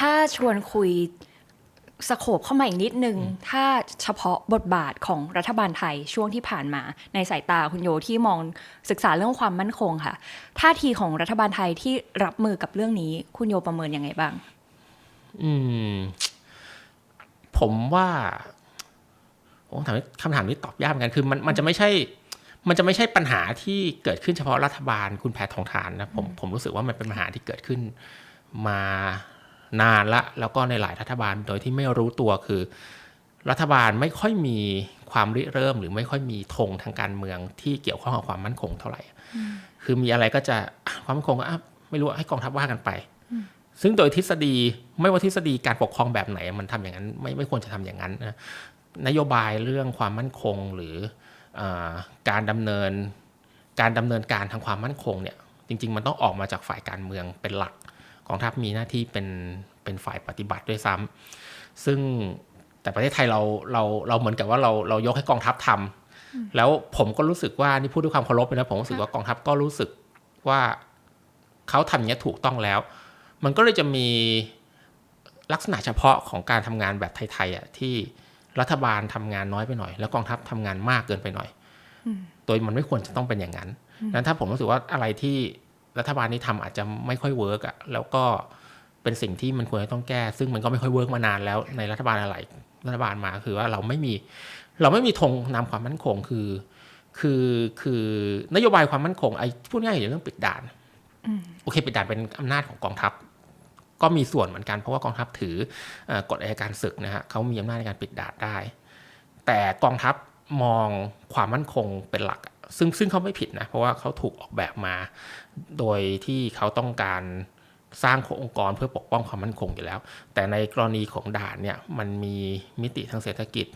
ถ้าชวนคุยสโคบเข้ามาอีกนิดนึง ถ้าเฉพาะบทบาทของรัฐบาลไทยช่วงที่ผ่านมาในสายตาคุณโยที่มองศึกษาเรื่องความมั่นคงค่ะ ท่าทีของรัฐบาลไทยที่รับมือกับเรื่องนี้คุณโยประเมินยังไงบ้าง อืม ผมว่าโอ้ถามคำถามนี้ตอบยากเหมือนกันคือมันมันจะไม่ใช่ มันจะไม่ใช่ปัญหาที่เกิดขึ้นเฉพาะรัฐบาลคุณแพทองทานนะผมผมรู้สึกว่ามันเป็นปัญหาที่เกิดขึ้นมา นานละแล้วก็ในหลายรัฐบาลโดยที่ไม่รู้ตัวคือ รัฐบาลไม่ค่อยมีความริเริ่ม หรือไม่ค่อยมีธงทางการเมืองที่เกี่ยวข้องกับความมั่นคงเท่าไหร่ คือมีอะไรก็จะอะความมั่นคงก็อะไม่รู้ให้กองทัพว่ากันไป ซึ่งโดยทฤษฎีไม่ว่าทฤษฎีการปกครองแบบไหน มันทำอย่างนั้นไม่ไม่ควรจะทำอย่างนั้นนะนโยบายเรื่องความมั่นคงหรืออาการดำเนินการดำเนินการทางความมั่นคงเนี่ยจริง ๆ มันต้องออกมาจากฝ่ายการเมืองเป็นหลักก องทัพมีหน้าที่เป็นเป็นฝ่ายปฏิบัติด้วยซ้ำซึ่งแต่ประเทศไทยเราเราเราเหมือนกับว่าเราเรายกให้กองทัพทำแล้วผมก็รู้สึกว่านี่พูดด้วยความเคารพเลยนะผมรู้สึกว่ากองทัพก็รู้สึกว่าเขาทำอย่างนี้ยถูกต้องแล้ว มันก็เลยจะมีลักษณะเฉพาะของการทำงานแบบไทยๆอะที่รัฐบาลทำงานน้อยไปหน่อย แล้วกองทัพทำงานมากเกินไปหน่อย โดยมันไม่ควรจะต้องเป็นอย่างนั้นนั้นถ้าผมรู้สึกว่าอะไรที่ รัฐบาลนี้ทำอาจจะไม่ค่อยเวิร์กอะแล้วก็เป็นสิ่งที่มันควรจะต้องแก้ ซึ่งมันก็ไม่ค่อยเวิร์กมานานแล้วในรัฐบาลอะไรรัฐบาลมาคือว่าเราไม่มี เราไม่มีธงนำความมั่นคงคือ คือคือนโยบายความมั่นคงไอ้พูดง่ายๆอย่างเรื่องปิดด่านโอเคปิดด่านเป็นอำนาจของกองทัพ ก็มีส่วนเหมือนกันเพราะว่ากองทัพถือเออกฎอัยการศึกนะฮะเขามีอำนาจในการปิดด่านได้ แต่กองทัพมองความมั่นคงเป็นหลักอะ ซึ่งซึ่งเขาไม่ผิดนะ เพราะว่าเขาถูกออกแบบมา โดยที่เขาต้องการสร้างองค์กรเพื่อปกป้องความมั่นคงอยู่แล้ว แต่ในกรณีของด่านเนี่ยมันมีมิติทางเศรษฐกิจ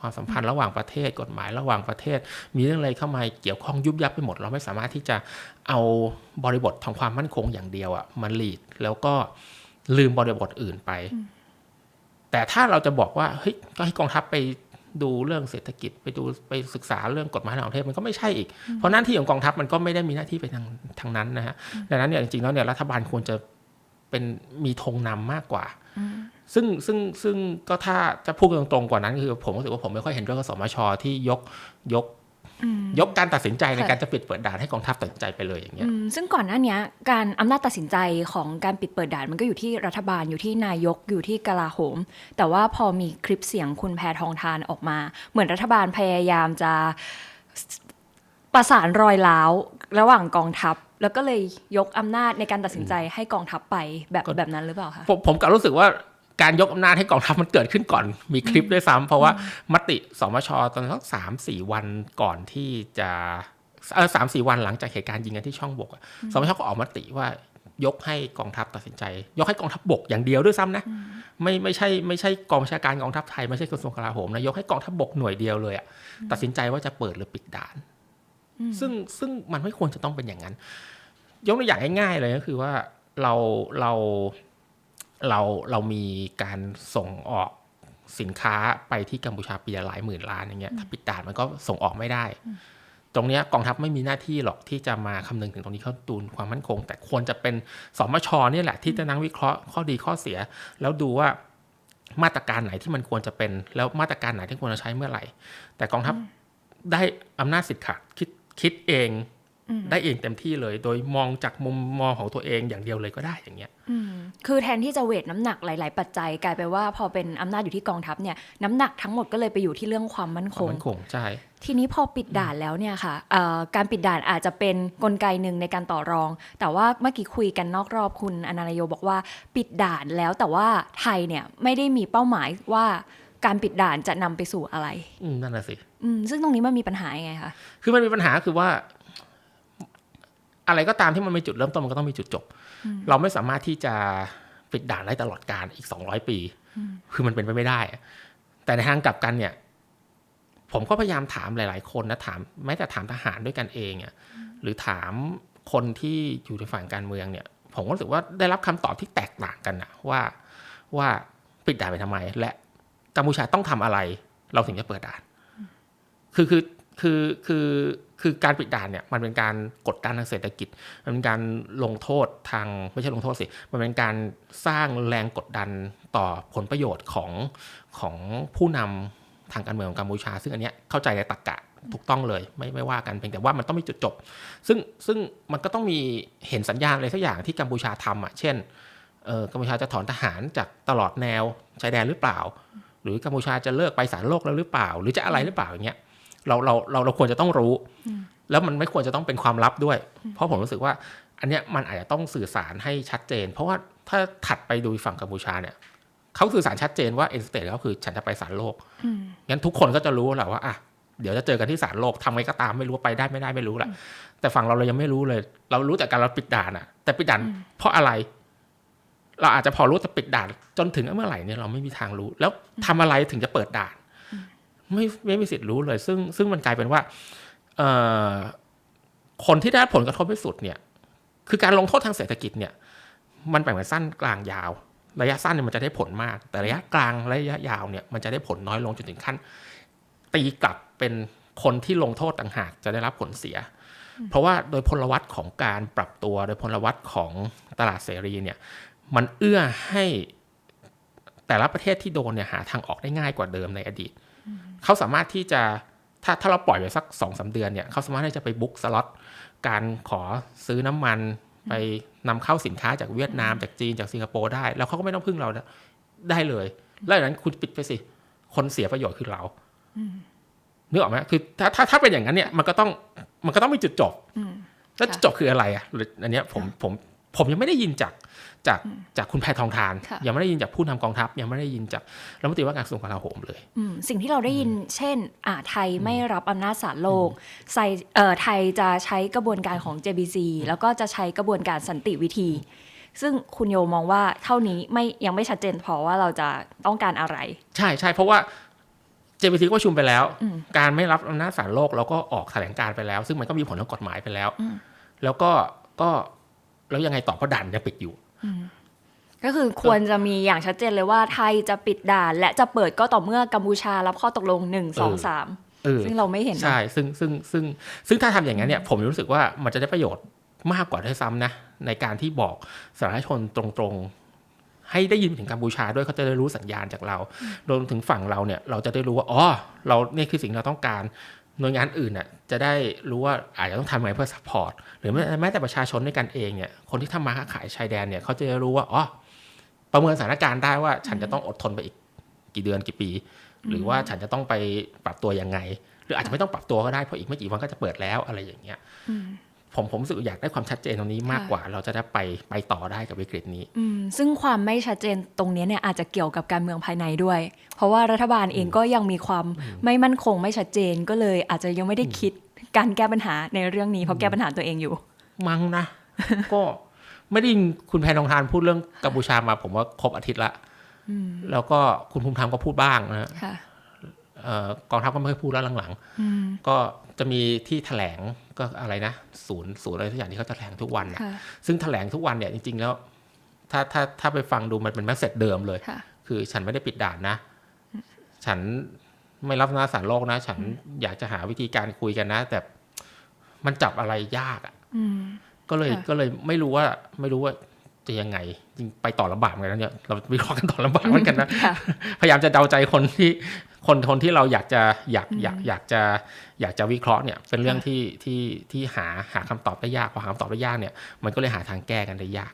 ความสัมพันธ์ระหว่างประเทศกฎหมายระหว่างประเทศ มีเรื่องอะไรเข้ามาเกี่ยวข้องยุบยับไปหมด เราไม่สามารถที่จะเอาบริบททางความมั่นคงอย่างเดียวอะมาลีดแล้วก็ลืมบริบทอื่นไป แต่ถ้าเราจะบอกว่าเฮ้ยก็ให้กองทัพไป ดูเรื่องเศรษฐกิจไปดูไปศึกษาเรื่องกฎหมายระหว่างประเทศมันก็ไม่ใช่อีก เพราะหน้าที่ของกองทัพมันก็ไม่ได้มีหน้าที่ไปทางทางนั้นนะฮะดังนั้นเนี่ยจริงๆแล้วเนี่ยรัฐบาลควรจะเป็นมีธงนำมากกว่า ซึ่งซึ่งซึ่งก็ถ้าจะพูดตรงๆกว่านั้นคือผมรู้สึกว่าผมไม่ค่อยเห็นด้วยกับสมชที่ยกยก ยกการตัดสินใจในค่ะการจะปิดเปิดด่านให้กองทัพตัดสินใจไปเลยอย่างเงี้ยอืมซึ่งก่อนหน้าเนี้ยการอำนาจตัดสินใจของการปิดเปิดด่านมันก็อยู่ที่รัฐบาลอยู่ที่นายกอยู่ที่กลาโหม แต่ว่าพอมีคลิปเสียงคุณแพทองทานออกมา เหมือนรัฐบาลพยายามจะประสานรอยร้าวระหว่างกองทัพ แล้วก็เลยยกอำนาจในการตัดสินใจให้กองทัพไปแบบก็แบบนั้นหรือเปล่าคะผมผมกลับรู้สึกว่า การยกอำนาจให้กองทัพมันเกิดขึ้นก่อนมีคลิปด้วยซ้ำเพราะว่ามติสมชตอนสักสามสี่วันก่อนที่จะเออสามสี่วันหลังจากเหตุการณ์ยิงกันที่ช่องบกอะสมชก็ออกมติว่ายกให้กองทัพตัดสินใจ ยกให้กองทัพบกอย่างเดียวด้วยซ้ำนะไม่ไม่ใช่ไม่ใช่กองบัญชาการกองทัพไทยไม่ใช่กระทรวงกลาโหมนะยกให้กองทัพบกหน่วยเดียวเลยอะตัดสินใจว่าจะเปิดหรือปิดด่าน ซึ่งซึ่งมันไม่ควรจะต้องเป็นอย่างนั้น ยกตัวอย่างง่ายๆเลยก็คือว่าเราเรา เราเรามีการส่งออกสินค้าไปที่กัมพูชาปีละหลายหมื่นล้านอย่างเงี้ยถ้าปิดด่านมันก็ส่งออกไม่ได้ ตรงเนี้ยกองทัพไม่มีหน้าที่หรอกที่จะมาคำนึงถึงตรงนี้เข้าตูนความมั่นคง แต่ควรจะเป็นสมชเนี่ยแหละที่จะนั่งวิเคราะห์ข้อดีข้อเสีย แล้วดูว่ามาตรการไหนที่มันควรจะเป็น แล้วมาตรการไหนที่ควรจะใช้เมื่อไหร่ แต่กองทัพได้อำนาจสิทธิ์ขาดคิดคิดเอง ได้เองเต็มที่เลย โดยมองจากมุมมองของตัวเองอย่างเดียวเลยก็ได้อย่างเงี้ยอืมคือแทนที่จะเวทน้ำหนักหลาย ๆ ปัจจัยกลายไปนว่าพอเป็นอำนาจอยู่ที่กองทัพเนี่ยน้ำหนักทั้งหมดก็เลยไปอยู่ที่เรื่องความมั่นคความงมั่นคงใช่ทีนี้พอปิดด่านแล้วเนี่ยค่ะเอ่อการปิดด่านอาจจะเป็นกลไกหนึ่งในการต่อรอง แต่ว่าเมื่อกี้คุยกันนอกรอบคุณอนันตโยบอกว่า ปิดด่านแล้วแต่ว่าไทยเนี่ยไม่ได้มีเป้าหมายว่าการปิดด่านจะนำไปสู่อะไรอืมนั่นแหละสิอืมซึ่งตรงนี้มันมีปัญหายังไงคะคือมันมีปัญหาคือว่า อะไรก็ตามที่มันมีจุดเริ่มต้นมันก็ต้องมีจุดจบ เราไม่สามารถที่จะปิดด่านได้ตลอดการอีกสองร้อยปี คือมันเป็นไปไม่ได้อะแต่ในทางกลับกันเนี่ย ผมก็พยายามถามหลาย ๆ คนนะถามแม้แต่ถามทหารด้วยกันเองอะหรือถามคนที่อยู่ในฝั่งการเมืองเนี่ย ผมก็รู้สึกว่าได้รับคำตอบที่แตกต่างกันนะว่าว่าปิดด่านไปทำไม และกัมพูชาต้องทำอะไร เราถึงจะเปิดด่าน คือคือคือคือ คือการปิดด่านเนี่ยมันเป็นการกดดันทางเศรษฐกิจ มันเป็นการลงโทษทางไม่ใช่ลงโทษสิ มันเป็นการสร้างแรงกดดันต่อผลประโยชน์ของของผู้นำทางการเมืองของกัมพูชา ซึ่งอันเนี้ยเข้าใจในตรรกะถูกต้องเลยไม่ไม่ว่ากันเพียงแต่ว่ามันต้องมีจุดจบ ซึ่งซึ่งมันก็ต้องมีเห็นสัญญาณอะไรสักอย่างที่กัมพูชาทำอะเช่นเออกัมพูชาจะถอนทหารจากตลอดแนวชายแดนหรือเปล่า หรือกัมพูชาจะเลิกไปสารโลกแล้วหรือเปล่า หรือจะอะไรหรือเปล่าอย่างเงี้ย เราเราเราเราควรจะต้องรู้ แล้วมันไม่ควรจะต้องเป็นความลับด้วย เพราะผมรู้สึกว่า อันเนี้ยมันอาจจะต้องสื่อสารให้ชัดเจน เพราะว่าถ้าถัดไปดูฝั่งกัมพูชาเนี่ยเขาสื่อสารชัดเจนว่าเอ็นสเตทก็คือฉันจะไปศาลโลกงั้นทุกคนก็จะรู้แหละว่าอะเดี๋ยวจะเจอกันที่ศาลโลกทำไงก็ตามไม่รู้ว่าไปได้ไม่ได้ไม่รู้แหละแต่ฝั่งเราเรายังไม่รู้เลย เรารู้แต่การเราปิดด่านอะแต่ปิดด่านเพราะอะไร เราอาจจะพอรู้แต่ปิดด่านจนถึงเมื่อไหร่เนี่ยเราไม่มีทางรู้ แล้วทำอะไรถึงจะเปิดด่าน ไม่ไม่มีสิทธิ์รู้เลย ซึ่งซึ่งมันกลายเป็นว่าคนที่ได้ผลกระทบที่สุดเนี่ย คือการลงโทษทางเศรษฐกิจเนี่ย มันแบ่งเป็นสั้นกลางยาว ระยะสั้นเนี่ยมันจะได้ผลมาก แต่ระยะกลางและระยะยาวเนี่ยมันจะได้ผลน้อยลงจนถึงขั้น ตีกลับเป็นคนที่ลงโทษต่างหากจะได้รับผลเสีย เพราะว่าโดยพลวัตของการปรับตัวโดยพลวัตของตลาดเสรีเนี่ย มันเอื้อให้แต่ละประเทศที่โดนเนี่ยหาทางออกได้ง่ายกว่าเดิมในอดีต เขาสามารถที่จะถ้าถ้าเราปล่อยไปสักสองสาเดือนเนี่ยเขาสามารถที่จะไปบุ๊กสล็อตการขอซื้อน้ำมันไปนำเข้าสินค้าจากเวียดนามจากจีนจากสิงคโปร์ได้ แล้วเขาก็ไม่ต้องพึ่งเราได้เลย แล้วจากนั้นคุณปิดไปสิ คนเสียประโยชน์คือเรานึกออกไหมคือถ้าถ้าถ้าเป็นอย่างนั้นเนี่ยมันก็ต้องมันก็ต้องมีจุดจบแล้วจุดจบคืออะไรอะหรืออันเนี้ยผมผมผมยังไม่ได้ยินจาก จากจากคุณแพทองทานค่ะยังไม่ได้ยินจากผู้นำกองทัพ ยังไม่ได้ยินจากรัฐมนตรีว่าการกระทรวงกลาโหมเลยอืมสิ่งที่เราได้ยินเช่นอ่าไทยไม่รับอำนาจศาลโลกไซเอ่อไทยจะใช้กระบวนการของ JBC แล้วก็จะใช้กระบวนการสันติวิธี ซึ่งคุณโยมองว่าเท่านี้ไม่ยังไม่ชัดเจนพอว่าเราจะต้องการอะไร ใช่ใช่เพราะว่า JPT ก็ประชุมไปแล้ว การไม่รับอำนาจศาลโลกเราก็ออกแถลงการไปแล้ว ซึ่งมันก็มีผลทางกฎหมายไปแล้ว แล้วก็ก็แล้วยังไงต่อเพราะด่านยังปิดอยู่ ก็คือควรจะมีอย่างชัดเจนเลยว่าไทยจะปิดด่าน และจะเปิดก็ต่อเมื่อกัมพูชารับข้อตกลงหนึ่งสองสามเออซึ่งเราไม่เห็นนะใช่ซึ่งซึ่งซึ่งซึ่งถ้าทำอย่างนั้นเนี่ย ผมรู้สึกว่ามันจะได้ประโยชน์มากกว่าด้วยซ้ำนะ ในการที่บอกสาธารณชนตรงๆ ให้ได้ยินถึงกัมพูชาด้วยเขาจะได้รู้สัญญาณจากเรารวมถึงฝั่งเราเนี่ย เราจะได้รู้ว่าอ๋อเราเนี่ยคือสิ่งที่เราต้องการ หน่วยงานอื่นน่ะจะได้รู้ว่าอาจจะต้องทำยังไงเพื่อสปอร์ตหรือแม้แม้แต่ประชาชนด้วยกันเองเนี่ยคนที่ทำมาค้าขายชายแดนเนี่ยเขาจะได้รู้ว่าอ๋อประเมินสถานการณ์ได้ว่าฉันจะต้องอดทนไปอีกกี่เดือนกี่ปี หรือว่าฉันจะต้องไปปรับตัวยังไง หรืออาจจะไม่ต้องปรับตัวก็ได้เพราะอีกไม่กี่วันก็จะเปิดแล้วอะไรอย่างเงี้ย ผมผมรู้สึกอยากได้ความชัดเจนตรงนี้มากกว่า เราจะได้ไปไปต่อได้กับวิกฤตนี้อืมซึ่งความไม่ชัดเจนตรงเนี้ยเนี่ยอาจจะเกี่ยวกับการเมืองภายในด้วย เพราะว่ารัฐบาลเองก็ยังมีความไม่มั่นคงไม่ชัดเจนก็เลยอาจจะยังไม่ได้คิดการแก้ปัญหาในเรื่องนี้เพราะแก้ปัญหาตัวเองอยู่ มั้งนะ ก็ไม่ได้ยินคุณแพนทองทานพูดเรื่องกัมพูชามา ผมว่าครบอาทิตย์ละแล้วก็คุณภูมิธรรมก็พูดบ้างนะฮะค่ะเอ่อ กองทัพก็ไม่ค่อยพูดแล้วหลังๆก็จะมีที่แถลงก็อะไรนะศูนย์ศูนย์อะไรทุกอย่างที่เขาแถลงทุกวันนะค่ะซึ่งแถลงทุกวันเนี่ยจริง ๆ แล้ว ถ้าถ้าถ้าไปฟังดูมันเป็นแมสเซจเดิมเลยค่ะคือฉันไม่ได้ปิดด่านนะ ฉันไม่รับหน้าจสารโลกนะ ฉันอยากจะหาวิธีการคุยกันนะ แต่มันจับอะไรยากอะ่ะอืมก็เลยค่ะก็เลยไม่รู้ว่าไม่รู้ว่า จะยังไงจริงไปต่อลำบากเหมือนกันนะเนี่ยเราวิเคราะห์กันต่อลำบากเหมือนกันนะค่ะพยายามจะเดาใจคนที่คนคนที่เราอยากจะอยากอยากอยากจะอยากจะวิเคราะห์เนี่ยเป็นเรื่องที่ที่ที่หาหาคำตอบได้ยากพอหาคำตอบได้ยากเนี่ยมันก็เลยหาทางแก้กันได้ยาก